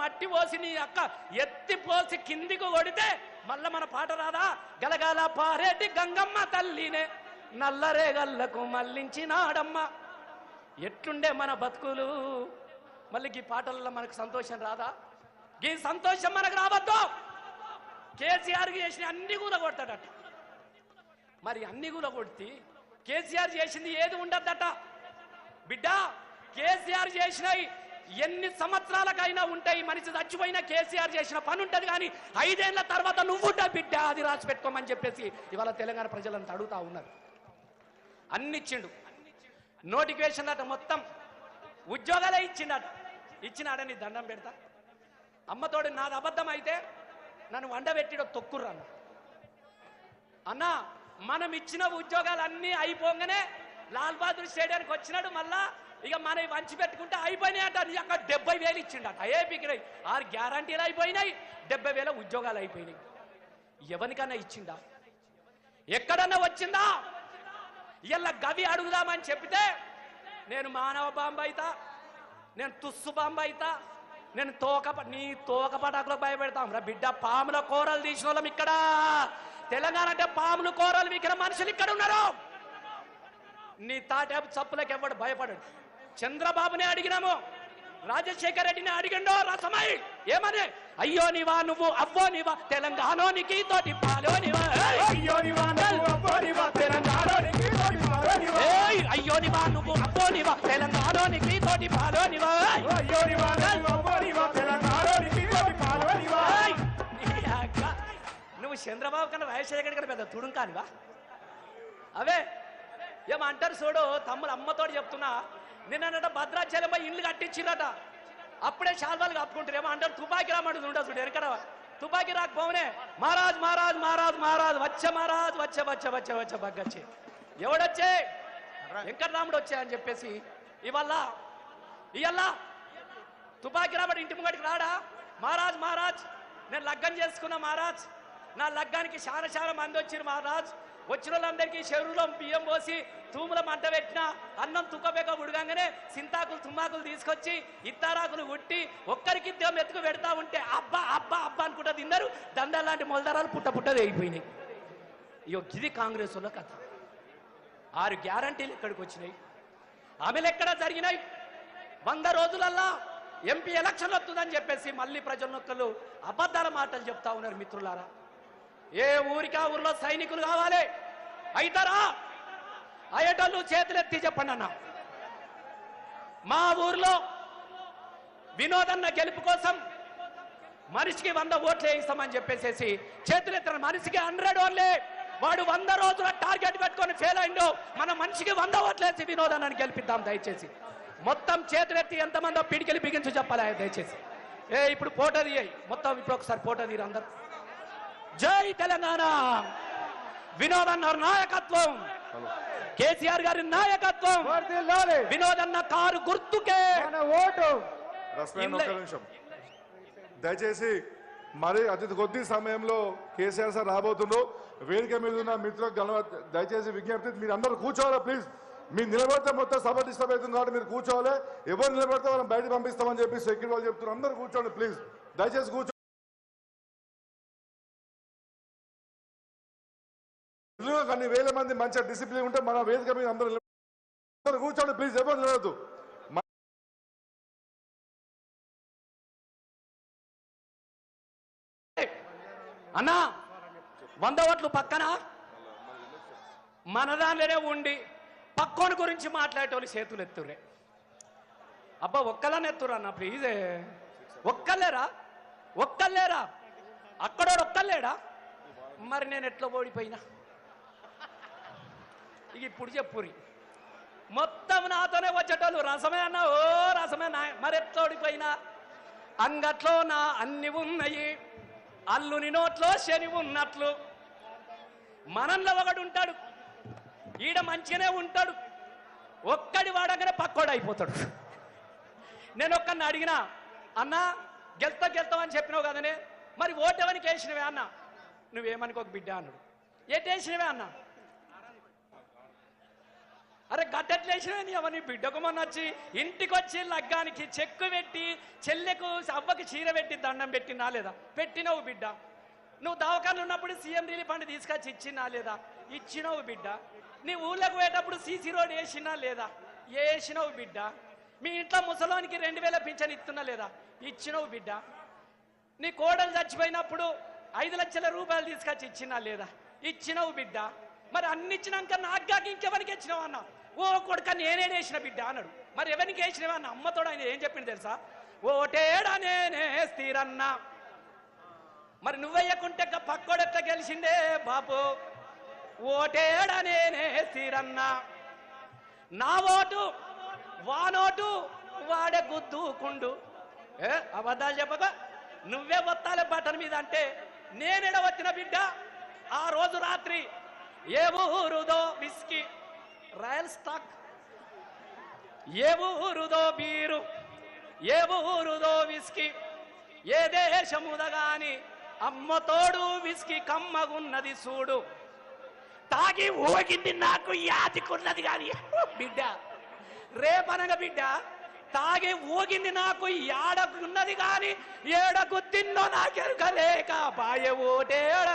మట్టి పోసి నీ అక్క ఎత్తి పోసి కిందికి కొడితే మళ్ళా మన పాట రాదా? గలగాల పారేటి గంగమ్మ తల్లినే నల్లరేగల్లకు మళ్ళించినాడమ్మ. ఎట్లుండే మన బతుకులు? మళ్ళీ ఈ పాటల్లో మనకు సంతోషం రాదా? ఈ సంతోషం మనకు రావద్దు. కేసీఆర్ చేసిన అన్ని కూడా కొడతాడట. మరి అన్ని కూడా కొడితే కేసీఆర్ చేసింది ఏది ఉండద్దట? బిడ్డ కేసీఆర్ చేసినవి ఎన్ని సంవత్సరాలకైనా ఉంటాయి మనిషి చచ్చిపోయినా కేసీఆర్ చేసిన పని ఉంటుంది కానీ ఐదేళ్ళ తర్వాత నువ్వు బిడ్డ అది రాసి పెట్టుకోమని చెప్పేసి ఇవాళ తెలంగాణ ప్రజలంతా అడుగుతా ఉన్నారు. అన్నిచ్చిండు. నోటిఫికేషన్ అట మొత్తం ఉద్యోగాలే ఇచ్చిండట. ఇచ్చినాడని దండం పెడతా. అమ్మతోడు నాది అబద్ధం అయితే నన్ను వండబెట్టిడో తొక్కుర్రన్న అన్నా. మనం ఇచ్చిన ఉద్యోగాలు అన్నీ అయిపోగానే లాల్ బహదూర్ స్టేడియానికి వచ్చినాడు మళ్ళా ఇక మనవి వంచి పెట్టుకుంటే అయిపోయినాయట. నీ అక్క డెబ్బై వేలు ఇచ్చిండట. ఏ పికినాయి ఆరు గ్యారంటీలు అయిపోయినాయి. డెబ్బై వేల ఉద్యోగాలు అయిపోయినాయి. ఎవరికన్నా ఇచ్చిండా ఎక్కడన్నా వచ్చిందా? ఇలా గవి అడుగుదామని చెప్తే నేను మానవ బాంబు అయితా నేను తుస్సు బాంబు అయితా నేను తోక నీ తోక పటాకులకు భయపెడతాం. రా బిడ్డ పాముల కూరలు తీసిన వాళ్ళం ఇక్కడ. తెలంగాణ అంటే పాములు కూరలు వికిన మనుషులు ఇక్కడ ఉన్నారు. నీ తాటేపు చప్పులకు ఎవడు భయపడడు. చంద్రబాబుని అడిగినాము రాజశేఖర రెడ్డిని అడిగిండో రసమై ఏమని అయ్యో నివా నువ్వు అవ్వో నివా తెలంగాణోనికి తోటి పాలో నివా! అయ్యో నివా నువ్వు అబ్బో నివా తెలంగాణలోనికి తోటి పాలో నివా. ఏయ్ అయ్యో నివా నువ్వు అబ్బో నివా తెలంగాణోనికి తోటి పాలో నివా! అయ్యో నివా నువ్వు నివా తోటి పాలో నివా. నువ్వు చంద్రబాబు కన్నా రాజశేఖర్ కన్నా పెద్ద తుడుం కానివా అవే ఏమంటారు చూడు తమ్ముడు అమ్మతోటి చెప్తున్నా నిన్నట భద్రాచలం పోయి ఇల్లు కట్టించిరట అప్పుడే శాల్వాలు కప్పుకుంటారు ఏమో అంటారు తుపాకి రామంటుంది ఉండదు చూడు ఎరకడ తుపాకి రాకపోనే మహారాజ్ మహారాజ్ మహారాజ్ మహారాజ్ వచ్చ మహారాజ్ వచ్చే వచ్చే వచ్చే వచ్చే బగ్గచ్చే ఎవడొచ్చే? వెంకటరాముడు వచ్చే అని చెప్పేసి ఇవల్ల ఇవల్ల తుపాకి రాబడి ఇంటి ముంగడికి రాడా? మహారాజ్ మహారాజ్ నేను లగ్గం చేసుకున్నా మహారాజ్. నా లగ్గానికి చాలా చాలా మంది వచ్చారు మహారాజ్. వచ్చిన వాళ్ళందరికీ చెరువులో బియ్యం పోసి తూముల మంట పెట్టిన అన్నం తుక్కబెక్క ఉడగంగానే సింతాకులు తుమ్మాకులు తీసుకొచ్చి ఇత్తారాకులు ఉట్టి ఒక్కరికి ఎత్తుకు పెడతా ఉంటే అబ్బా అబ్బా అబ్బా అనుకుంటా తిన్నారు. దండ లాంటి మొలదరాలు పుట్ట పుట్ట అయిపోయినాయి ఇయో ఇది కాంగ్రెస్ వాళ్ళ కథ. ఆరు గ్యారంటీలు ఇక్కడికి వచ్చినాయి. ఆమెలు ఎక్కడ జరిగినాయి? వంద రోజులల్లా ఎంపీ ఎలక్షన్ వస్తుందని చెప్పేసి మళ్ళీ ప్రజలొక్కలు అబద్ధాల మాటలు చెప్తా ఉన్నారు మిత్రులారా. ఏ ఊరికా ఊర్లో సైనికులు కావాలి? అయితారా? అయ్యేటోళ్ళు చేతులెత్తి చెప్పండి అన్న. మా ఊర్లో వినోదన్న గెలుపు కోసం మనిషికి వంద ఓట్లు వేయిస్తామని చెప్పేసేసి చేతులెత్తిన మనిషికి హండ్రెడ్ ఓన్లే వాడు వంద రోజుల టార్గెట్ పెట్టుకొని ఫెయిల్ అయిండు మన మనిషికి వంద ఓట్లు వేసి వినోదాన్ని గెలిపిద్దాం దయచేసి. మొత్తం చేతులెత్తి ఎంతమందో పిడికెళ్ళి బిగించు చెప్పాలి దయచేసి. ఏ ఇప్పుడు ఫోటో తీయ. మొత్తం ఇప్పుడు ఒకసారి ఫోటో తీరు అందరు. జై తెలంగాణ! వినోదన్న నాయకత్వం. కేసీఆర్ గారి నాయకత్వం. వర్ధిల్లాలి. వినోదన్న కారు గుర్తుకే. మన ఓటు. దయచేసి మరి అతి కొద్ది సమయంలో కేసీఆర్ సార్ రాబోతుండ్రు. వేదిక మీద ఉన్న మిత్రులకు గల- దయచేసి విజ్ఞప్తి మీరు అందరూ కూర్చోవాలి ప్లీజ్. మీరు నిలబడితే మొత్తం సభ డిస్టర్బ్ అవుతుంది కాబట్టి మీరు కూర్చోవాలి. ఎవరు నిలబడితే వాళ్ళని బయట పంపిస్తామని చెప్పి సెక్యూరిటీ వాళ్ళు చెప్తున్నారు. అందరూ కూర్చోండి ప్లీజ్. దయచేసి కూర్చో కొన్ని వేల మంది మంచిగా డిసిప్లిన్ ఉంటే మన వేదిక మీద అందరూ కూర్చోండి ప్లీజ్ ఎవరు నిలవద్దు అన్నా వంద ఓట్లు పక్కన? మన దానిలోనే ఉండి పక్కోని గురించి మాట్లాడేటోళ్ళు చేతులు ఎత్తురే అబ్బా ఒక్కలానే ఎత్తురు అన్న ప్లీజే ఒక్కలేరా ఒక్కలేరా అక్కడోడు ఒక్కలేడా మరి నేను ఎట్లా ఓడిపోయినా? ఇక ఇప్పుడు చెప్పురి. మొత్తం నాతోనే వచ్చేటోళ్ళు. రసమే అన్న ఓ రసమే నా మరి అంగట్లో నా అన్ని ఉన్నాయి. అల్లుని నోట్లో శని ఉన్నట్లు. మనంలో ఒకడు ఉంటాడు. ఈడ మంచిగానే ఉంటాడు. ఒక్కడి వాడగానే పక్కోడు అయిపోతాడు. నేను ఒక్కడిని అడిగినా అన్నా గెలుస్తా గెలుతామని చెప్పినావు కదనే? మరి ఓటెవనికి వేసినవే అన్న? నువ్వేమనుకోక బిడ్డ అన్నాడు. ఏటేసినావే అన్నా? అరే గట్టెట్లేసిన నీ అవన్నీ? బిడ్డకు మొన్న వచ్చి ఇంటికి వచ్చి లగ్గానికి చెక్కు పెట్టి చెల్లెకు అవ్వకి చీర పెట్టి దండం పెట్టినా లేదా? పెట్టినవు బిడ్డ. నువ్వు దవాఖానలో ఉన్నప్పుడు సీఎం రిలీఫ్ ఫండ్ తీసుకొచ్చి ఇచ్చినా లేదా? ఇచ్చినవు బిడ్డ. నీ ఊళ్ళోకి పోయేటప్పుడు సీసీ రోడ్ వేసినా లేదా? వేసినవు బిడ్డ. మీ ఇంట్లో ముసలోనికి రెండు వేల పింఛన్ ఇస్తున్నా లేదా? ఇచ్చినవు బిడ్డ. నీ కోడలు చచ్చిపోయినప్పుడు ఐదు లక్షల రూపాయలు తీసుకొచ్చి ఇచ్చినా లేదా? ఇచ్చినవు బిడ్డ. మరి అన్నిచ్చినాక నాగ్గాకి ఇంకెవరికి ఇచ్చినావు అన్న? ఓ కొడుక నేనే వేసిన బిడ్డ అన్నాడు. మరి ఎవరికి వేసినవా అన్న అమ్మతోడు ఆయన ఏం చెప్పింది తెలుసా? ఓటేడా నేనే స్థిరన్నా. మరి నువ్వెయ్యకుంటే పక్కోడెట్ట పక్కోడు గెలిచిండే బాపు? ఓటేడా నేనే స్థిరన్నా. నా ఓటు వానోటు వాడే గుద్దుకుండు ఏ అబద్ధాలు చెప్పక? నువ్వే వత్తాలే బటన్ మీద అంటే నేనెడ వచ్చిన బిడ్డ? ఆ రోజు రాత్రి ఏ ఊరుదో బిస్కి రాయల్ స్టాక్. ఏ ఊరుదో బీరు ఏ ఊరుదో విస్కీ ఏ దేశముదగాని అమ్మతోడు విస్కీ కమ్మగున్నది చూడు. తాగి ఊగింది నాకు యాదికున్నది కాని బిడ్డ రేపనగా బిడ్డ తాగి ఊగింది నాకు యాడకున్నది కాని ఏడకు తిన్నో నాకెరుకలేక బాయ ఓటేడ.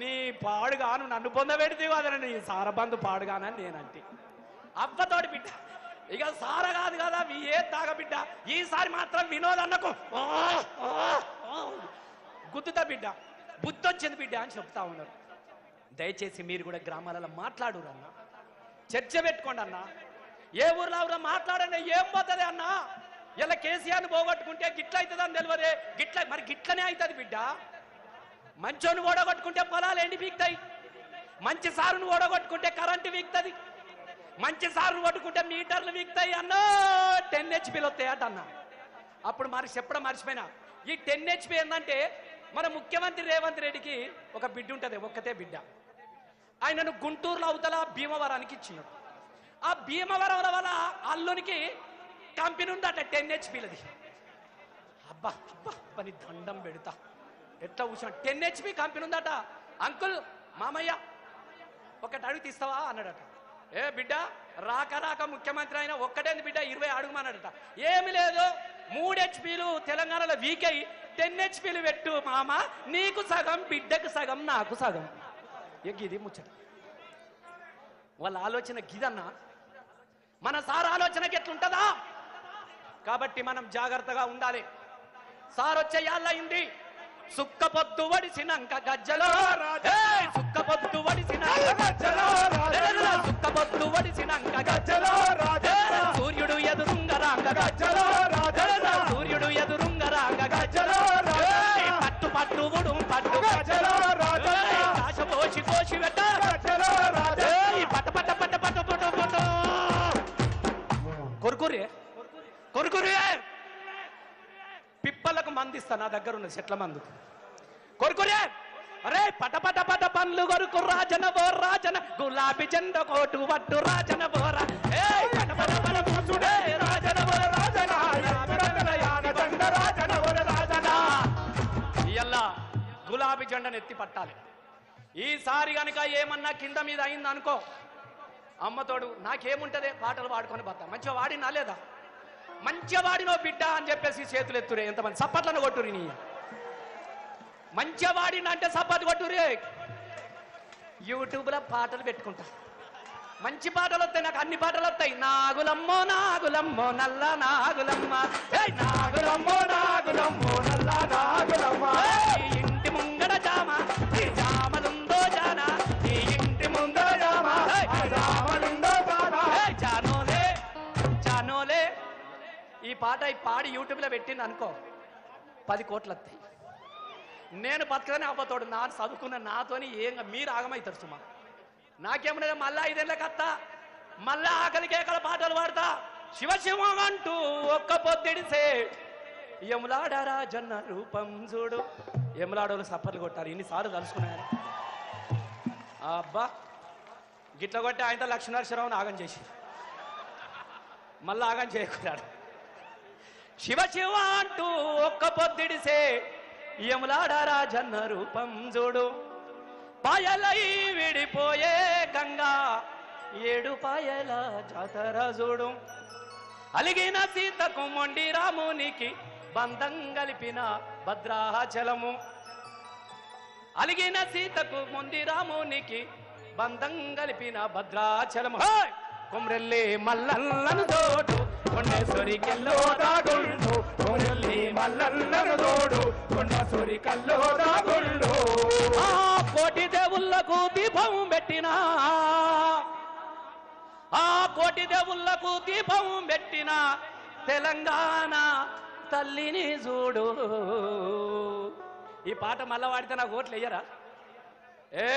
నీ పాడుగాను నన్ను పొందబెడితే అదని నీ సారబంధు పాడుగానని నేనంటే. అవ్వతోటి బిడ్డ. ఇక సార కాదు కదా మీ ఏ తాగ బిడ్డ. ఈసారి మాత్రం వినోద్ అన్నకు గుద్దుతా బిడ్డ. బుద్ధొచ్చింది బిడ్డ అని చెప్తా ఉన్నారు. దయచేసి మీరు కూడా గ్రామాలలో మాట్లాడురు అన్న. చర్చ పెట్టుకోండి అన్న. ఏ ఊర్లో ఎవరో మాట్లాడండి ఏం పోతుంది అన్న? ఇలా కేసీఆర్ని పోగొట్టుకుంటే గిట్ల అవుతుందని తెలియదే గిట్ల మరి గిట్లనే అవుతుంది బిడ్డ. మంచోని ఓడగొట్టుకుంటే పొలాలు ఎండి పీక్తాయి. మంచి సారును ఓడగొట్టుకుంటే కరెంటు వీక్తుంది. మంచి సారును కొట్టుకుంటే మీటర్లు వీక్తాయి అన్న టెన్ హెచ్పీలు వస్తాయి అన్న. అప్పుడు మరి చెప్పడం మర్చిపోయినా. ఈ టెన్ హెచ్పి ఏంటంటే మన ముఖ్యమంత్రి రేవంత్ రెడ్డికి ఒక బిడ్డ ఉంటుంది ఒక్కతే బిడ్డ. ఆయనను గుంటూరులో అవతల భీమవరానికి ఇచ్చినాడు. ఆ భీమవరం వల్ల అల్లునికి కంపెనీ ఉందట టెన్ హెచ్పీలది అబ్బా అబ్బా పని దండం పెడతా. ఎట్లా కూర్చున్నా టెన్ హెచ్పి కంపెనీ ఉందట. అంకుల్ మామయ్య ఒకటి అడుగు తీస్తావా? అన్నాడట. ఏ బిడ్డ రాక రాక ముఖ్యమంత్రి అయినా ఒక్కటేంది బిడ్డ ఇరవై అడుగుమన్నాడట ఏమి లేదు మూడు హెచ్పీలు తెలంగాణలో వీక్ అయి టెన్ హెచ్పీలు పెట్టు మామ నీకు సగం బిడ్డకు సగం నాకు సగం. ఇక ఇది ముచ్చట. వాళ్ళ ఆలోచన గిదన్నా? మన సార్ ఆలోచనకి ఎట్లుంటదా? కాబట్టి మనం జాగ్రత్తగా ఉండాలి. సార్ వచ్చే యాళ్ళయింది సుక్క పొద్దు వడిసినంక గజ్జలో సుక్క పొద్దు వడిసినంక గజ్జలో ఏరా, సుక్క పొద్దు వడిసినంక గజ్జలో సూర్యుడు ఎదురుంగరాంగ గజ్జలో సూర్యుడు ఎదురుంగరాంగ గజ్జలో పట్టు పట్టు ఉడు పట్టు గజ్జలో కాశ పోసి కోసి పెట్ట పిప్పలకు నా దగ్గర ఉన్న చెట్ల మందు. కొరుకురే అరే పట పట పట పండ్లు కొరుకు రాజన బో రాజన గులాబీ చెంద కోటు వట్టు రాజన బోరా ఏ పట పట పట పుసుడే రాజన బో రాజన ఇయ్యల్లా గులాబీ జెండను ఎత్తి పట్టాలి. ఈసారి గనక ఏమన్నా కింద మీద అయిందనుకో అమ్మతోడు నాకేముంటదే పాటలు పాడుకొని పోతా. మంచిగా వాడినా లేదా? మంచిగా వాడినో బిడ్డ అని చెప్పేసి చేతులు ఎత్తురే. ఎంతమంది సప్పట్లను కొట్టురి నీ. మంచిగా వాడిన అంటే సప్పట్లు కొట్టురే యూట్యూబ్లో పాటలు పెట్టుకుంటా. మంచి పాటలు వస్తాయి నాకు అన్ని పాటలు వస్తాయి. నాగులమ్మో నాగులమ్మో నల్ల నాగులమ్మ. నాగులమ్మో నాగులమ్మో నల్ల నాగులమ్మ. ఇంటి ముంగడ జామ. జామ ఈ పాట ఈ పాడి యూట్యూబ్లో పెట్టింది అనుకో. పది కోట్లు వస్తాయి నేను బతకదని అవ్వతోడు నా చదువుకున్న నాతోని ఏం మీరు ఆగమవుతారు సుమా. నాకేమన్నా మళ్ళా ఐదేళ్ళకి అత్త. మళ్ళా ఆకలి కేకల పాటలు పాడతా. శివ శివం అంటూ ఒక్క పొద్దుడిసే యములాడారా జన్న రూపం చూడు. యములాడోలు సప్పర్లు కొట్టారు. ఇన్నిసార్లు తలుసుకున్నారు అబ్బా! గిట్ల కొట్టి ఆయనతో లక్ష్మీనరసరావుని ఆగం చేసి. మళ్ళా ఆగం చేయకున్నాడు. శివ శివ అంటూ ఒక్క పొద్దుడిసే యములాడారా జన్న రూపం చూడు. పాయలై విడిపోయే గంగా ఏడు పాయల జాతర చూడు. అలిగిన సీతకు మొండి రామునికి బంధం కలిపిన భద్రాచలము. అలిగిన సీతకు మొండి రామునికి బంధం కలిపిన భద్రాచలము. కుమ్రెల్లి మల్లన్నను తోడు కొండేశ్వరికెల్లో కోటి దేవుళ్ళకు దీపం పెట్టినా ఆ కోటి దేవుళ్ళకు దీపం పెట్టిన తెలంగాణ తల్లిని చూడు. ఈ పాట మళ్ళా వాడితే నాకు ఓట్లు వెయ్యరా ఏ